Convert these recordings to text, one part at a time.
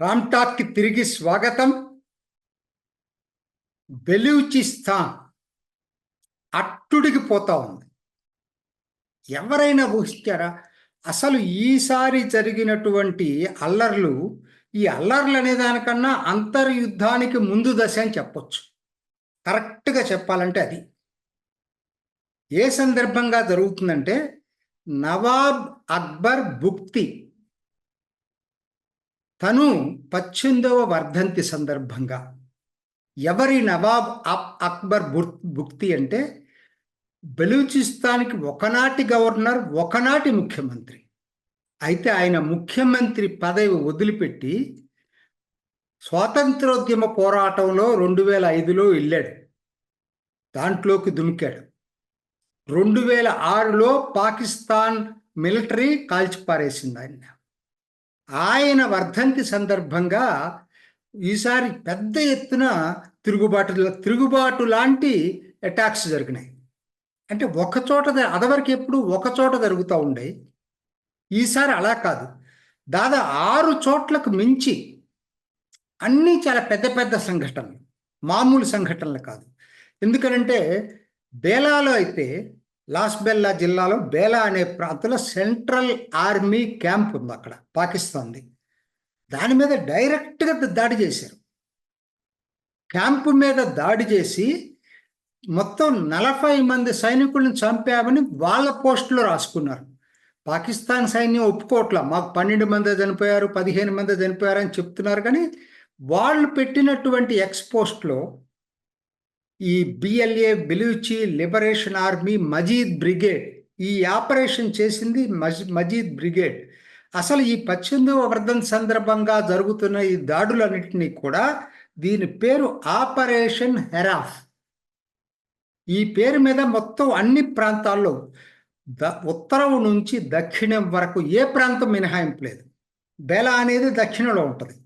రామ్ టాక్కి తిరిగి స్వాగతం. బెలూచిస్తాన్ అట్టుడికి పోతా ఉంది. ఎవరైనా ఊహించారా అసలు ఈసారి జరిగినటువంటి అల్లర్లు ఈ అల్లర్లు అనే దానికన్నా అంతర్యుద్ధానికి ముందు దశ అని చెప్పొచ్చు. కరెక్ట్గా చెప్పాలంటే అది. ఏ సందర్భంగా జరుగుతుందంటే నవాబ్ అక్బర్ భుక్తి. తను పద్దెనిమిదవ వర్ధంతి సందర్భంగా. ఎవరి నవాబ్ అక్బర్ భుక్తి అంటే బెలూచిస్తాన్కి ఒకనాటి గవర్నర్ ఒకనాటి ముఖ్యమంత్రి. అయితే ఆయన ముఖ్యమంత్రి పదవి వదిలిపెట్టి స్వాతంత్రోద్యమ పోరాటంలో రెండు వేల ఐదులో వెళ్ళాడు దాంట్లోకి దుమికాడు. రెండు వేల ఆరులో పాకిస్తాన్ మిలిటరీ కాల్చిపారేసింది ఆయన. ఆయన వర్ధంతి సందర్భంగా ఈసారి పెద్ద ఎత్తున తిరుగుబాటు తిరుగుబాటు లాంటి అటాక్స్ జరిగినాయి. అంటే ఒకచోట అదవరకు ఎప్పుడు ఒక చోట జరుగుతూ ఉండే ఈసారి అలా కాదు. దాదా ఆరు చోట్లకు మించి అన్నీ చాలా పెద్ద పెద్ద సంఘటనలు మామూలు సంఘటనలు కాదు. ఎందుకనంటే బేలాలో అయితే లాస్ బెల్లా జిల్లాలో బేలా అనే ప్రాంతంలో సెంట్రల్ ఆర్మీ క్యాంప్ ఉంది అక్కడ పాకిస్తాన్ది. దాని మీద డైరెక్ట్గా దాడి చేశారు. క్యాంపు మీద దాడి చేసి మొత్తం నలభై మంది సైనికులను చంపామని వాళ్ళ పోస్టులో రాసుకున్నారు. పాకిస్తాన్ సైన్యం ఒప్పుకోవట్లా మాకు పన్నెండు మంది చనిపోయారు పదిహేను మంది చనిపోయారు అని చెప్తున్నారు కానీ వాళ్ళు పెట్టినటువంటి ఎక్స్పోస్ట్లో ఈ BLA Baluchi liberation army Majeed brigade ఈ ఆపరేషన్ చేసింది మజీద్ బ్రిగేడ్ అసలు ఈ పద్దెనిమిదవ వర్ధన్ సందర్భంగా జరుగుతున్న ఈ దాడులన్నింటినీ కూడా దీని పేరు ఆపరేషన్ హెరాఫ్. ఈ పేరు మీద మొత్తం అన్ని ప్రాంతాల్లో ద ఉత్తరం నుంచి దక్షిణం వరకు ఏ ప్రాంతం మినహాయింపు లేదు. బెల అనేది దక్షిణంలో ఉంటుంది.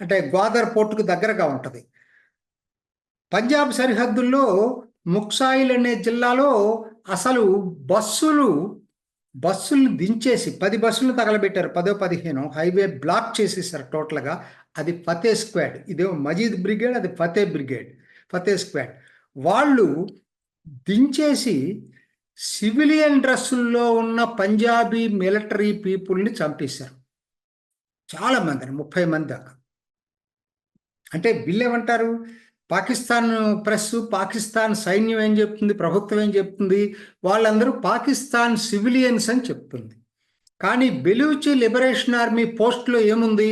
అంటే గోదావరి పోర్టుకు దగ్గరగా ఉంటుంది. పంజాబ్ సరిహద్దుల్లో ముక్సాయిల్ అనే జిల్లాలో అసలు బస్సులు బస్సులు దించేసి పది బస్సులు తగలబెట్టారు. పదో పదిహేను హైవే బ్లాక్ చేసేసారు టోటల్గా. అది ఫతే స్క్వాడ్. ఇదేమో మజీద్ బ్రిగేడ్ అది ఫతే బ్రిగేడ్. ఫతే స్క్వాడ్. వాళ్ళు దించేసి సివిలియన్ డ్రెస్సుల్లో ఉన్న పంజాబీ మిలిటరీ పీపుల్ని చంపేశారు. చాలామంది ముప్పై మంది దాకా. అంటే వీళ్ళు ఏమంటారు పాకిస్తాన్ ప్రెస్ పాకిస్తాన్ సైన్యం ఏం చెప్తుంది ప్రభుత్వం ఏం చెప్తుంది? వాళ్ళందరూ పాకిస్తాన్ సివిలియన్స్ అని చెప్తుంది. కానీ బెలూచి లిబరేషన్ ఆర్మీ పోస్ట్లో ఏముంది?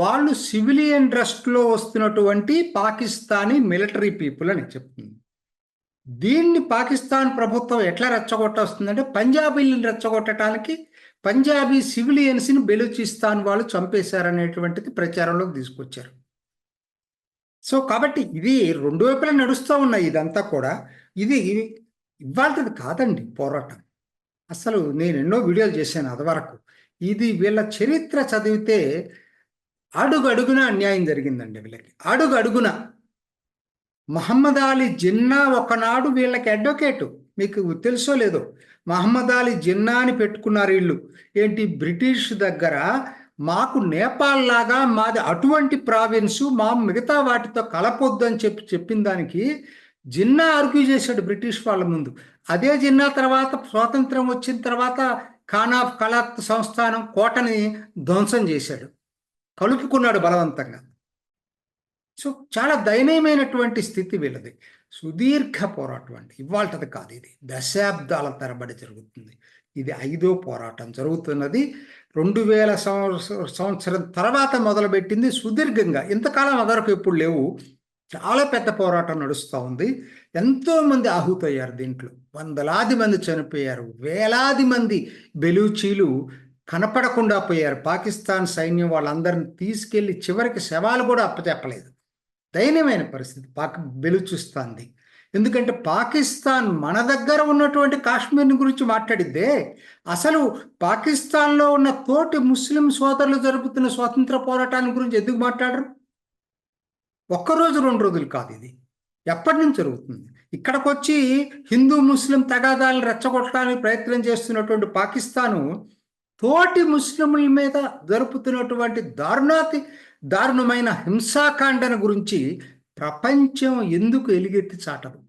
వాళ్ళు సివిలియన్ డ్రస్ట్లో వస్తున్నటువంటి పాకిస్తానీ మిలిటరీ పీపుల్ అని చెప్తుంది. దీన్ని పాకిస్తాన్ ప్రభుత్వం ఎట్లా రెచ్చగొట్టొస్తుందంటే పంజాబీలను రెచ్చగొట్టడానికి పంజాబీ సివిలియన్స్ని బెలూచిస్తాన్ వాళ్ళు చంపేశారనేటువంటిది ప్రచారంలోకి తీసుకొచ్చారు. సో కాబట్టి ఇది రెండు వైపులా నడుస్తూ ఉన్నాయి ఇదంతా కూడా ఇది ఇవ్వాల్సింది కాదండి పోరాటం. అసలు నేను ఎన్నో వీడియోలు చేశాను అదివరకు. ఇది వీళ్ళ చరిత్ర చదివితే అడుగు అడుగున అన్యాయం జరిగిందండి వీళ్ళకి. అడుగు అడుగున మహమ్మద్ అలీ జిన్నా ఒకనాడు వీళ్ళకి అడ్వకేటు. మీకు తెలుసో లేదో? మహమ్మద్ అలీ జిన్నా అని పెట్టుకున్నారు వీళ్ళు. ఏంటి? బ్రిటిష్ దగ్గర మాకు నేపాల్ లాగా మాది అటువంటి ప్రావిన్సు మా మిగతా వాటితో కలపొద్దు అని చెప్పి చెప్పిన దానికి జిన్నా ఆర్గ్యూ చేశాడు బ్రిటిష్ వాళ్ళ ముందు. అదే జిన్నా తర్వాత స్వాతంత్రం వచ్చిన తర్వాత ఖాన్ ఆఫ్ సంస్థానం కోటని ధ్వంసం చేశాడు. కలుపుకున్నాడు బలవంతంగా. సో చాలా దయనీయమైనటువంటి స్థితి వీళ్ళది. సుదీర్ఘ పోరాటం అండి. ఇవాళది కాదు ఇది. దశాబ్దాల తరబడి జరుగుతుంది. ఇది ఐదో పోరాటం జరుగుతున్నది. రెండు వేల సంవత్సరం తర్వాత మొదలుపెట్టింది సుదీర్ఘంగా. ఇంతకాలం అదరకు ఎప్పుడు లేవు. చాలా పెద్ద పోరాటం నడుస్తూ ఉంది. ఎంతోమంది ఆహుతయ్యారు దీంట్లో. వందలాది మంది చనిపోయారు. వేలాది మంది బెలూచీలు కనపడకుండా పోయారు. పాకిస్తాన్ సైన్యం వాళ్ళందరిని తీసుకెళ్ళి చివరికి శవాలు కూడా అప్పచెప్పలేదు. దయనీయమైన పరిస్థితి. పాక్ బెలుచిస్తాంది. ఎందుకంటే పాకిస్తాన్ మన దగ్గర ఉన్నటువంటి కాశ్మీర్ గురించి మాట్లాడిద్దే. అసలు పాకిస్తాన్లో ఉన్న తోటి ముస్లిం సోదరులు జరుపుతున్న స్వాతంత్ర పోరాటాన్ని గురించి ఎందుకు మాట్లాడరు? ఒక్కరోజు రెండు రోజులు కాదు ఇది. ఎప్పటి నుంచి జరుగుతుంది? ఇక్కడికి వచ్చి హిందూ ముస్లిం తగాదాలను రెచ్చగొట్టడానికి ప్రయత్నం చేస్తున్నటువంటి పాకిస్తాను తోటి ముస్లింల మీద జరుపుతున్నటువంటి దారుణాతి దారుణమైన హింసాకాండను గురించి ప్రపంచం ఎందుకు ఎలుగెత్తి చాటదు?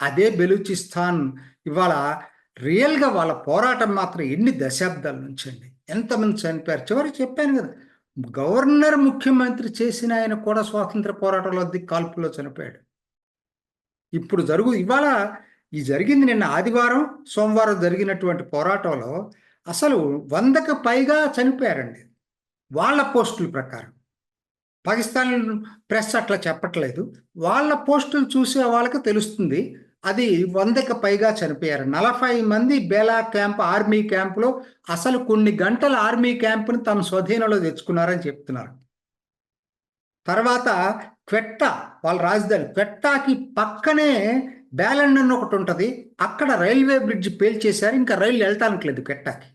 అదే బెలూచిస్తాన్ ఇవాళ రియల్గా వాళ్ళ పోరాటం మాత్రం ఎన్ని దశాబ్దాల నుంచి అండి? ఎంతమంది చనిపోయారు? చివరికి చెప్పాను కదా గవర్నర్ ముఖ్యమంత్రి చేసిన ఆయన కూడా స్వాతంత్ర పోరాటంలో దిక్కు కాల్పులో చనిపోయాడు. ఇప్పుడు జరుగు ఇవాళ ఈ జరిగింది నిన్న ఆదివారం సోమవారం జరిగినటువంటి పోరాటంలో అసలు వందకు పైగా చనిపోయారండి. వాళ్ళ పోస్టుల ప్రకారం. పాకిస్తాన్ ప్రెస్ అట్లా చెప్పట్లేదు. వాళ్ళ పోస్టులు చూసే వాళ్ళకి తెలుస్తుంది. అది వందకి పైగా చనిపోయారు. నలభై మంది బేలా క్యాంప్ ఆర్మీ క్యాంపులో అసలు కొన్ని గంటల ఆర్మీ క్యాంపును తమ స్వాధీనంలో తెచ్చుకున్నారని చెప్తున్నారు. తర్వాత క్వెట్ట వాళ్ళ రాజధాని క్వెట్టాకి పక్కనే బ్యాలెండ్ అని ఒకటి ఉంటుంది. అక్కడ రైల్వే బ్రిడ్జ్ పేల్చేశారు. ఇంకా రైలు వెళ్ళటానికి లేదు క్వెట్టాకి.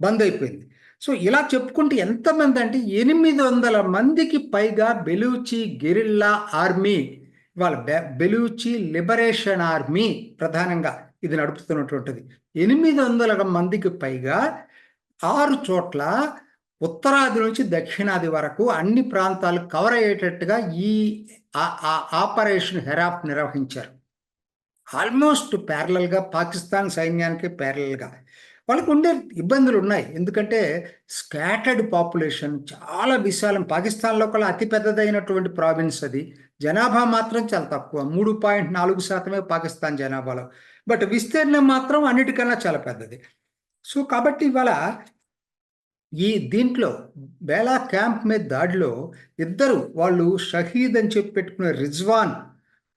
బంద్ అయిపోయింది. సో ఇలా చెప్పుకుంటే ఎంతమంది అంటే ఎనిమిది వందల మందికి పైగా బెలూచి గెరిల్లా ఆర్మీ ఇవాళ బెలూచి లిబరేషన్ ఆర్మీ ప్రధానంగా ఇది నడుపుతున్నటువంటిది. ఎనిమిది వందల మందికి పైగా ఆరు చోట్ల ఉత్తరాది నుంచి దక్షిణాది వరకు అన్ని ప్రాంతాలు కవర్ అయ్యేటట్టుగా ఈ ఆపరేషన్ హెరాఫ్ నిర్వహించారు. ఆల్మోస్ట్ ప్యారలల్గా పాకిస్తాన్ సైన్యానికి ప్యారలల్గా. వాళ్ళకు ఉండే ఇబ్బందులు ఉన్నాయి ఎందుకంటే స్కాటర్డ్ పాపులేషన్ చాలా విశాలం పాకిస్తాన్లో కల్లా అతి పెద్దదైనటువంటి ప్రావిన్స్ అది. జనాభా మాత్రం చాలా తక్కువ. మూడు పాయింట్ నాలుగు శాతమే పాకిస్తాన్ జనాభాలో. బట్ విస్తీర్ణం మాత్రం అన్నిటికన్నా చాలా పెద్దది. సో కాబట్టి ఇవాళ ఈ దీంట్లో బేలా క్యాంప్ మీద దాడిలో ఇద్దరు వాళ్ళు షహీద్ అని చెప్పి పెట్టుకునే రిజ్వాన్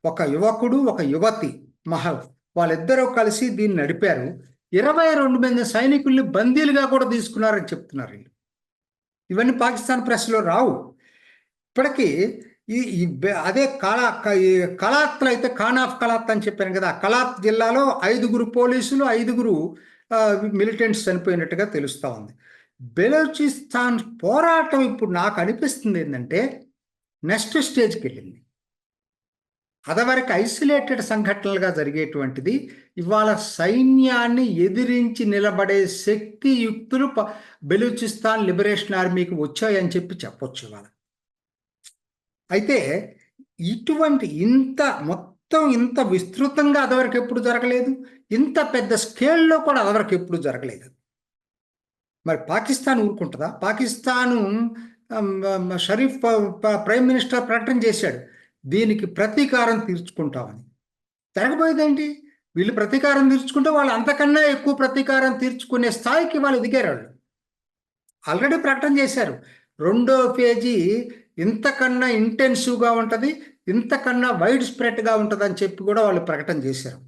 ఒక యువకుడు ఒక యువతి మహల్ వాళ్ళిద్దరూ కలిసి దీన్ని నడిపారు. ఇరవై రెండు మంది సైనికుల్ని బందీలుగా కూడా తీసుకున్నారని చెప్తున్నారు వీళ్ళు. ఇవన్నీ పాకిస్తాన్ ప్రెస్లో రావు. ఇప్పటికీ ఈ అదే కళా కలాత్లో అయితే ఖాన్ ఆఫ్ కళాత్ అని చెప్పాను కదా కలాత్ జిల్లాలో ఐదుగురు పోలీసులు ఐదుగురు మిలిటెంట్స్ చనిపోయినట్టుగా తెలుస్తూ ఉంది. బెలూచిస్తాన్ పోరాటం ఇప్పుడు నాకు అనిపిస్తుంది ఏంటంటే నెక్స్ట్ స్టేజ్కి వెళ్ళింది. అదవరకు ఐసోలేటెడ్ సంఘటనలుగా జరిగేటువంటిది. ఇవాళ సైన్యాన్ని ఎదిరించి నిలబడే శక్తి యుక్తులు బెలూచిస్తాన్ లిబరేషన్ ఆర్మీకి వచ్చాయని చెప్పి చెప్పొచ్చు ఇవాళ. అయితే ఇటువంటి ఇంత మొత్తం ఇంత విస్తృతంగా అదవరకు ఎప్పుడు జరగలేదు. ఇంత పెద్ద స్కేల్లో కూడా అదవరకు ఎప్పుడు జరగలేదు. మరి పాకిస్తాన్ ఊరుకుంటుందా? పాకిస్తాను షరీఫ్ ప్రైమ్ మినిస్టర్ ప్రకటన చేశాడు. దీనికి ప్రతీకారం తీర్చుకుంటామని. జరగబోయేదేంటి వీళ్ళు ప్రతీకారం తీర్చుకుంటే వాళ్ళు అంతకన్నా ఎక్కువ ప్రతీకారం తీర్చుకునే స్థాయికి వాళ్ళు ఎదిగారు వాళ్ళు ఆల్రెడీ ప్రకటన చేశారు. రెండో పేజీ ఇంతకన్నా ఇంటెన్సివ్గా ఉంటుంది ఇంతకన్నా వైడ్ స్ప్రెడ్గా ఉంటుంది అని చెప్పి కూడా వాళ్ళు ప్రకటన చేశారు.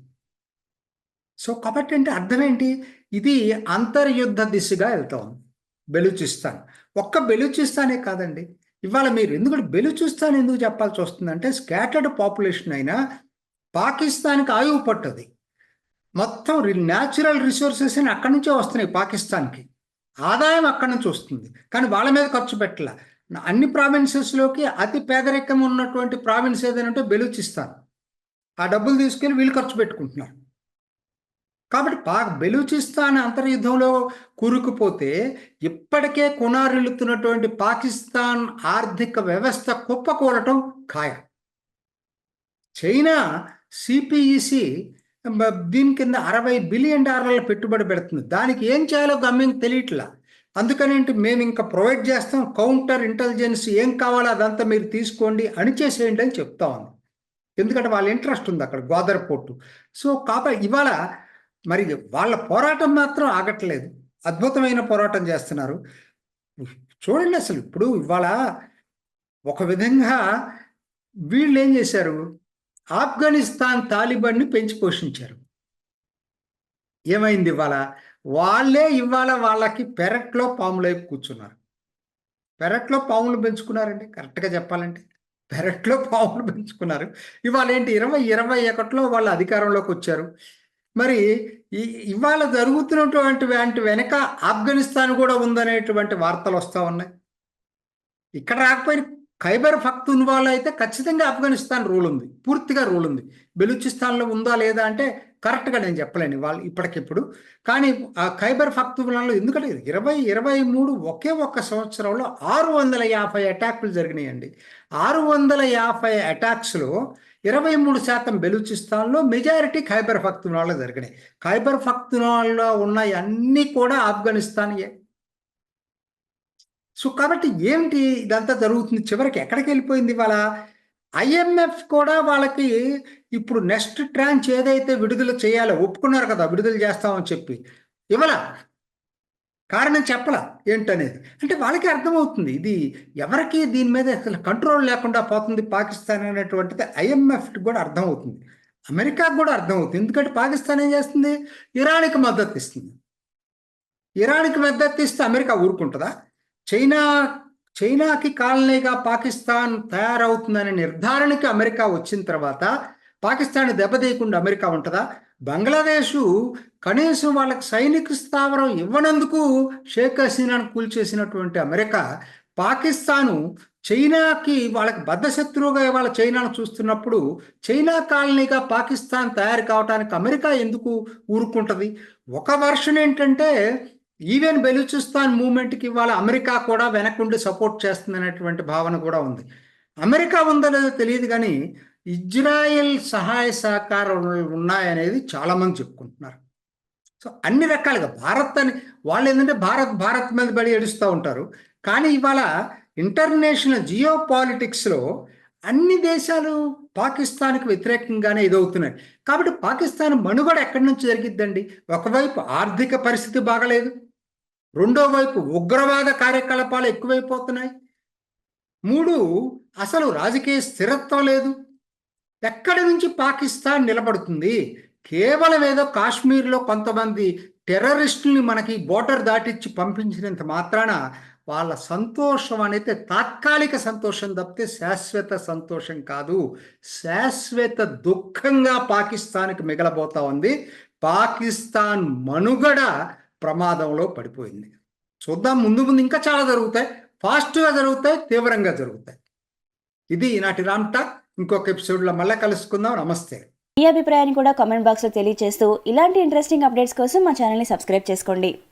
సో కాబట్టి అంటే అర్థం ఏంటి ఇది అంతర్యుద్ధ దిశగా వెళ్తా ఉంది బెలూచిస్తాన్. ఒక్క బెలూచిస్తానే కాదండి. ఇవాళ మీరు ఎందుకంటే బెలుచిస్తాన్ ఎందుకు చెప్పాల్సి వస్తుందంటే స్కాటర్డ్ పాపులేషన్ అయినా పాకిస్తాన్కి ఆయువు పట్టది. మొత్తం న్యాచురల్ రిసోర్సెస్ అని అక్కడి నుంచే వస్తున్నాయి పాకిస్తాన్కి. ఆదాయం అక్కడి నుంచి వస్తుంది. కానీ వాళ్ళ మీద ఖర్చు పెట్టాల. అన్ని ప్రావిన్సెస్లోకి అతి పేదరికం ఉన్నటువంటి ప్రావిన్స్ ఏదైనా బెలూచిస్తాన్. ఆ డబ్బులు తీసుకెళ్ళి వీళ్ళు ఖర్చు పెట్టుకుంటున్నారు. కాబట్టి పాక్ బెలూచిస్తాన్ అంతర్యుద్ధంలో కూరుకుపోతే ఇప్పటికే కొనారిల్లుతున్నటువంటి పాకిస్తాన్ ఆర్థిక వ్యవస్థ కుప్పకూలటం ఖాయం. చైనా సిపిఈసి దీని కింద అరవై బిలియన్ డాలర్ల పెట్టుబడి పెడుతుంది. దానికి ఏం చేయాలో గమ్యం తెలియట్లా. అందుకనేంటి మేము ఇంకా ప్రొవైడ్ చేస్తాం కౌంటర్ ఇంటెలిజెన్స్ ఏం కావాలో అదంతా మీరు తీసుకోండి అణిచేసేయండి అని చెప్తా ఉంది. ఎందుకంటే వాళ్ళ ఇంట్రెస్ట్ ఉంది అక్కడ గోదర్ పోర్టు. సో కాబట్టి ఇవాళ మరి వాళ్ళ పోరాటం మాత్రం ఆగట్లేదు. అద్భుతమైన పోరాటం చేస్తున్నారు. చూడండి అసలు ఇప్పుడు ఇవాళ ఒక విధంగా వీళ్ళు ఏం చేశారు? ఆఫ్ఘనిస్తాన్ తాలిబాన్ని పెంచి పోషించారు. ఏమైంది ఇవాళ? వాళ్ళే ఇవాళ వాళ్ళకి పెరట్లో పాములైపు కూర్చున్నారు. పెరట్లో పాములు పెంచుకున్నారండి. కరెక్ట్గా చెప్పాలంటే పెరట్లో పాములు పెంచుకున్నారు. ఇవాళ ఏంటి? ఇరవై ఇరవై ఒకటిలో వాళ్ళు అధికారంలోకి వచ్చారు. మరి ఇవాళ జరుగుతున్నటువంటి వాటి వెనక ఆఫ్ఘనిస్తాన్ కూడా ఉందనేటువంటి వార్తలు వస్తూ ఉన్నాయి. ఇక్కడ రాకపోయిన ఖైబర్ పఖ్తూన్వాలో అయితే ఖచ్చితంగా ఆఫ్ఘనిస్తాన్ రూల్ ఉంది. పూర్తిగా రూల్ ఉంది. బెలూచిస్తాన్లో ఉందా లేదా అంటే కరెక్ట్గా నేను చెప్పలేను వాళ్ళు ఇప్పటికిప్పుడు. కానీ ఆ ఖైబర్ ఫక్తులలో ఎందుకంటే ఇరవై ఇరవై మూడు ఒకే ఒక్క సంవత్సరంలో ఆరు వందల యాభై అటాక్లు జరిగినాయండి. ఆరు వందల యాభై అటాక్స్లో ఇరవై మూడు శాతం బెలూచిస్తాన్లో మెజారిటీ ఖైబర్ ఫక్తునాల్లో జరిగినాయి ఖైబర్ ఫక్తునాల్లో ఉన్న అన్నీ కూడా ఆఫ్ఘనిస్తాన్యే. సో కాబట్టి ఏమిటి ఇదంతా జరుగుతుంది? చివరికి ఎక్కడికి వెళ్ళిపోయింది వాళ్ళ ఐఎంఎఫ్ కూడా వాళ్ళకి ఇప్పుడు నెక్స్ట్ ట్రాంచ్ ఏదైతే విడుదల చేయాలో ఒప్పుకున్నారు కదా విడుదల చేస్తామని చెప్పి. ఇవ్వాల కారణం చెప్పల ఏంటనేది. అంటే వాళ్ళకి అర్థమవుతుంది. ఇది ఎవరికి దీని మీద అసలు కంట్రోల్ లేకుండా పోతుంది పాకిస్తాన్ అనేటువంటిది ఐఎంఎఫ్కి కూడా అర్థమవుతుంది. అమెరికాకు కూడా అర్థమవుతుంది. ఎందుకంటే పాకిస్తాన్ ఏం చేస్తుంది? ఇరాన్కి మద్దతు ఇస్తుంది. ఇరాన్కి మద్దతు ఇస్తే అమెరికా ఊరుకుంటుందా? చైనా చైనాకి కాలనీగా పాకిస్తాన్ తయారవుతుందనే నిర్ధారణకి అమెరికా వచ్చిన తర్వాత పాకిస్తాన్ దెబ్బతీయకుండా అమెరికా ఉంటుందా? బంగ్లాదేశ్ కనీసం వాళ్ళకి సైనిక స్థావరం ఇవ్వనందుకు షేక్ హసీనాను కూల్చేసినటువంటి అమెరికా పాకిస్తాను చైనాకి వాళ్ళకి బద్ధశత్రువుగా ఇవాళ చైనాను చూస్తున్నప్పుడు చైనా కాలనీగా పాకిస్తాన్ తయారు కావడానికి అమెరికా ఎందుకు ఊరుకుంటుంది? ఒక వర్షన్ ఏంటంటే ఈవెన్ బెలూచిస్తాన్ మూమెంట్కి ఇవాళ అమెరికా కూడా వెనకుండి సపోర్ట్ చేస్తుందనేటువంటి భావన కూడా ఉంది. అమెరికా ఉందో లేదో తెలియదు కానీ ఇజ్రాయెల్ సహాయ సహకారాలు ఉన్నాయనేది చాలామంది చెప్పుకుంటున్నారు. సో అన్ని రకాలుగా భారత్ అని వాళ్ళు ఏంటంటే భారత్ భారత్ మీద బడి ఏడుస్తూ ఉంటారు. కానీ ఇవాళ ఇంటర్నేషనల్ జియో పాలిటిక్స్లో అన్ని దేశాలు పాకిస్తాన్కి వ్యతిరేకంగానే ఇదవుతున్నాయి. కాబట్టి పాకిస్తాన్ మనుగడ ఎక్కడి నుంచి జరిగిద్దండి? ఒకవైపు ఆర్థిక పరిస్థితి బాగలేదు. రెండో వైపు ఉగ్రవాద కార్యకలాపాలు ఎక్కువైపోతున్నాయి. మూడు అసలు రాజకీయ స్థిరత్వం లేదు. ఎక్కడి నుంచి పాకిస్తాన్ నిలబడుతుంది? కేవలం ఏదో కాశ్మీర్లో కొంతమంది టెర్రరిస్టుల్ని మనకి బోర్డర్ దాటిచ్చి పంపించినంత మాత్రాన వాళ్ళ సంతోషం అనేది తాత్కాలిక సంతోషం తప్పితే శాశ్వత సంతోషం కాదు. శాశ్వత దుఃఖంగా పాకిస్తాన్కి మిగలబోతా ఉంది. పాకిస్తాన్ మనుగడ ప్రమాదంలో పడిపోయింది. చూద్దాం ముందు ముందు ఇంకా చాలా జరుగుతాయి. ఫాస్ట్గా జరుగుతాయి తీవ్రంగా జరుగుతాయి. ఇది ఈనాటి రామ్ టాక్. ఇంకొక ఎపిసోడ్లో మళ్ళీ కలుసుకుందాం. నమస్తే. మీ అభిప్రాయాన్ని కూడా కామెంట్ బాక్స్లో తెలియజేస్తూ ఇలాంటి ఇంట్రెస్టింగ్ అప్డేట్స్ కోసం మా ఛానల్ని సబ్స్క్రైబ్ చేసుకోండి.